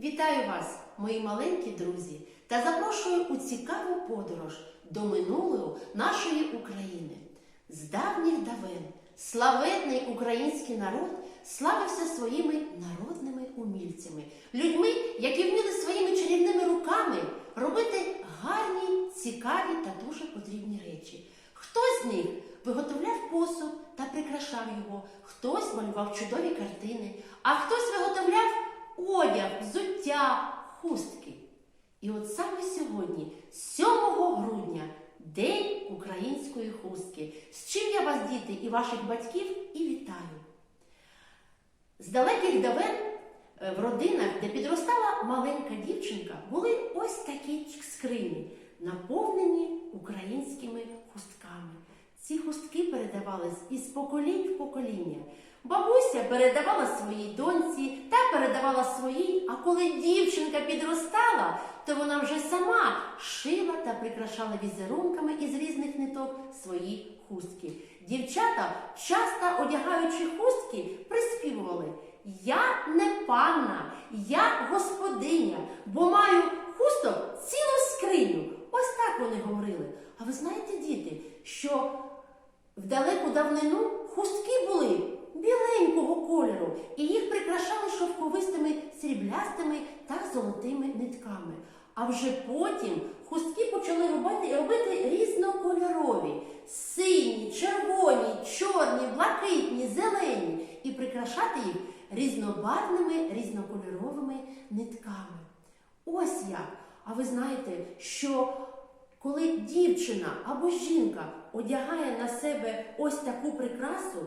Вітаю вас, мої маленькі друзі, та запрошую у цікаву подорож до минулого нашої України. З давніх давен славетний український народ славився своїми народними умільцями, людьми, які вміли своїми чарівними руками робити гарні, цікаві та дуже потрібні речі. Хтось з них виготовляв посуд та прикрашав його, хтось малював чудові картини, а хтось виготовляв хустки. І от саме сьогодні, 7 грудня, День української хустки. З чим я вас, діти, і ваших батьків, і вітаю. З далеких давен е, в родинах, де підростала маленька дівчинка, були ось такі скрині, наповнені українськими хустками. Ці хустки передавались із поколінь в покоління. Бабуся передавала своїй доньці та передавала своїй, а коли дівчинка підростала, то вона вже сама шила та прикрашала візерунками із різних ниток свої хустки. Дівчата, часто одягаючи хустки, приспівували Я не панна, я господиня, бо маю хусток цілу скриню. Ось так вони говорили. А ви знаєте, діти, що в далеку давнину хустки були біленького кольору, і їх прикрашали шовковистими сріблястими та золотими нитками. А вже потім хустки почали робити, робити різнокольорові: сині, червоні, чорні, блакитні, зелені, і прикрашати їх різнобарвними, різнокольоровими нитками. Ось як. А ви знаєте, що коли дівчина або жінка одягає на себе ось таку прикрасу,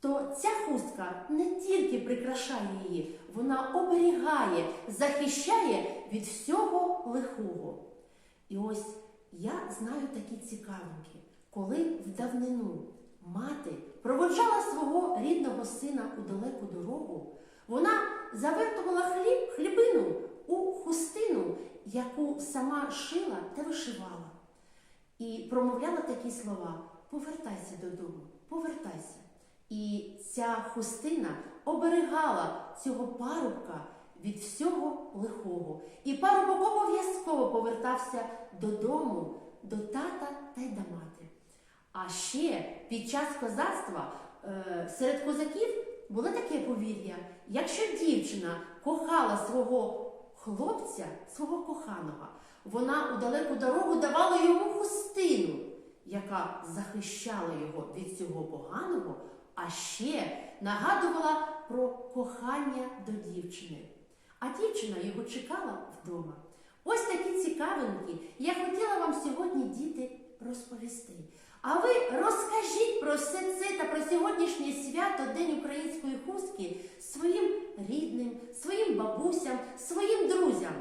то ця хустка не тільки прикрашає її, вона оберігає, захищає від всього лихого. І ось я знаю такі цікавинки, коли в давнину мати проводжала свого рідного сина у далеку дорогу, вона завертувала хліб, хлібину у хустину, яку сама шила та вишивала. І промовляла такі слова: повертайся додому, повертайся. І ця хустина оберігала цього парубка від всього лихого. І парубок обов'язково повертався додому, до тата та й до мати. А ще під час козацтва е, серед козаків було таке повір'я: якщо дівчина кохала свого хлопця, свого коханого, вона у далеку дорогу давала йому хустину, яка захищала його від цього поганого, а ще нагадувала про кохання до дівчини. А дівчина його чекала вдома. Ось такі цікавинки я хотіла вам сьогодні, діти, розповісти. А ви розкажіть про все це та про сьогоднішнє свято День української хустки своїм рідним, своїм бабусям, своїм друзям.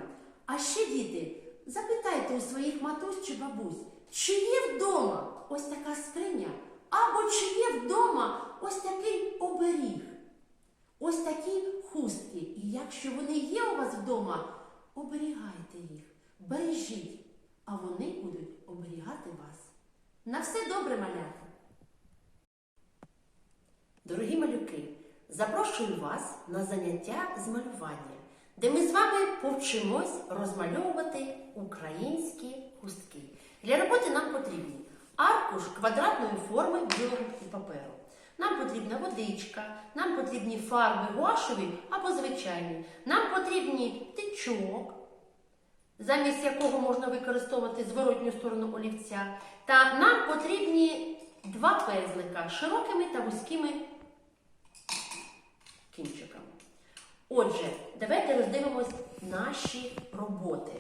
А ще, діти, запитайте у своїх матусь чи бабусь, чи є вдома ось така скриня, або чи є вдома ось такий оберіг, ось такі хустки. І якщо вони є у вас вдома, оберігайте їх, бережіть, а вони будуть оберігати вас. На все добре, малята! Дорогі малюки, запрошую вас на заняття з малювання, де ми з вами повчимось розмальовувати українські хустки. Для роботи нам потрібні аркуш квадратної форми білого паперу. Нам потрібна водичка, нам потрібні фарби гуашеві або звичайні. Нам потрібні тичок, замість якого можна використовувати зворотню сторону олівця. Та нам потрібні два пезлика широкими та вузькими кінчиками. Отже, давайте роздивимось наші роботи.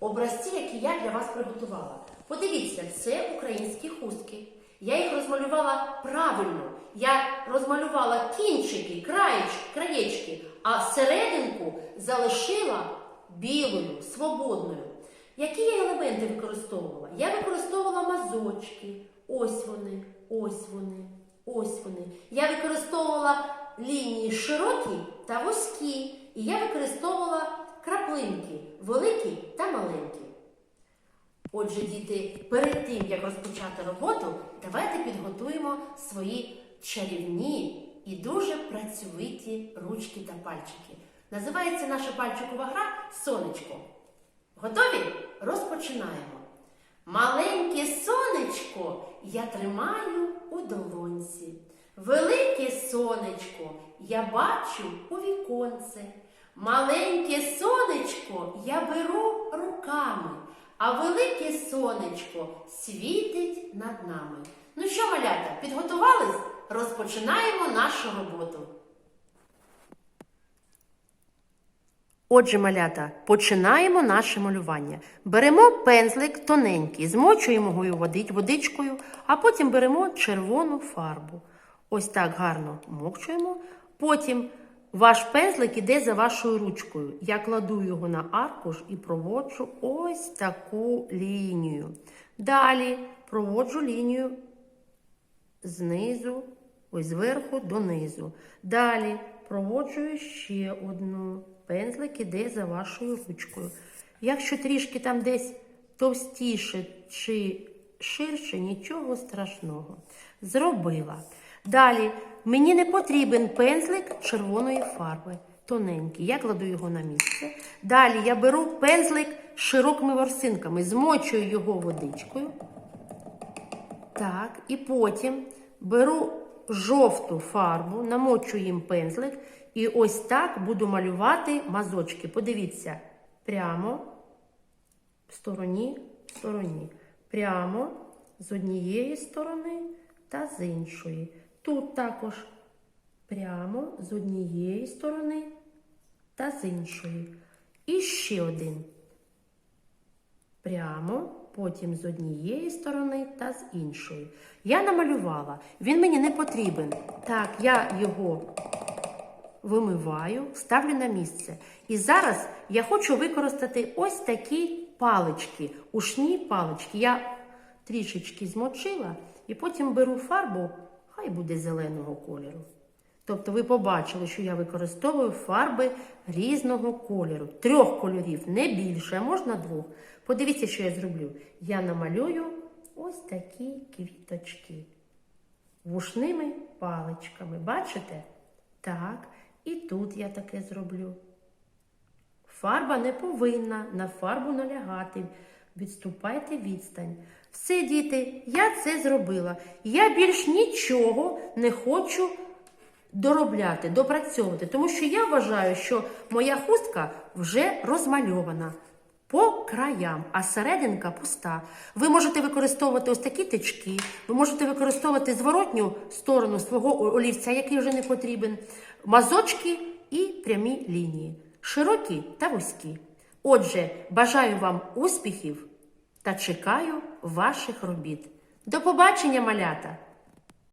Образці, які я для вас приготувала. Подивіться, це українські хустки. Я їх розмалювала правильно. Я розмалювала кінчики, краєч, краєчки, а серединку залишила білою, свободною. Які я елементи використовувала? Я використовувала мазочки. Ось вони, ось вони, ось вони. Я використовувала лінії широкі та вузькі. І я використовувала краплинки великі та маленькі. Отже, діти, перед тим, як розпочати роботу, давайте підготуємо свої чарівні і дуже працьовиті ручки та пальчики. Називається наша пальчикова гра Сонечко. Готові? Розпочинаємо. Маленьке сонечко я тримаю у долонці. Велике сонечко я бачу у віконце. Маленьке сонечко я беру руками, а велике сонечко світить над нами. Ну що, малята, підготувались? Розпочинаємо нашу роботу. Отже, малята, починаємо наше малювання. Беремо пензлик тоненький, змочуємо його водичкою, а потім беремо червону фарбу. Ось так гарно мокчуємо. Потім ваш пензлик іде за вашою ручкою. Я кладу його на аркуш і проводжу ось таку лінію. Далі проводжу лінію знизу, ось зверху донизу. Далі проводжую ще одну. Пензлик іде за вашою ручкою. Якщо трішки там десь товстіше чи ширше, нічого страшного. Зробила. Далі мені не потрібен пензлик червоної фарби. Тоненький. Я кладу його на місце. Далі я беру пензлик з широкими ворсинками, змочую його водичкою. Так, і потім беру жовту фарбу, намочу їм пензлик, і ось так буду малювати мазочки. Подивіться, прямо в стороні, в стороні. Прямо з однієї сторони та з іншої. Тут також прямо з однієї сторони та з іншої. І ще один прямо, потім з однієї сторони та з іншої. Я намалювала, він мені не потрібен. Так, я його вимиваю, ставлю на місце. І зараз я хочу використати ось такі палички, ушні палички. Я трішечки змочила і потім беру фарбу, хай буде зеленого кольору. Тобто ви побачили, що я використовую фарби різного кольору. Трьох кольорів, не більше, а можна двох. Подивіться, що я зроблю. Я намалюю ось такі квіточки вушними паличками. Бачите? Так, і тут я таке зроблю. Фарба не повинна на фарбу налягати. Відступайте відстань. Все, діти, я це зробила. Я більш нічого не хочу доробляти, допрацьовувати, тому що я вважаю, що моя хустка вже розмальована по краям, а серединка пуста. Ви можете використовувати ось такі тички, ви можете використовувати зворотню сторону свого олівця, який вже не потрібен, мазочки і прямі лінії, широкі та вузькі. Отже, бажаю вам успіхів та чекаю ваших робіт. До побачення, малята!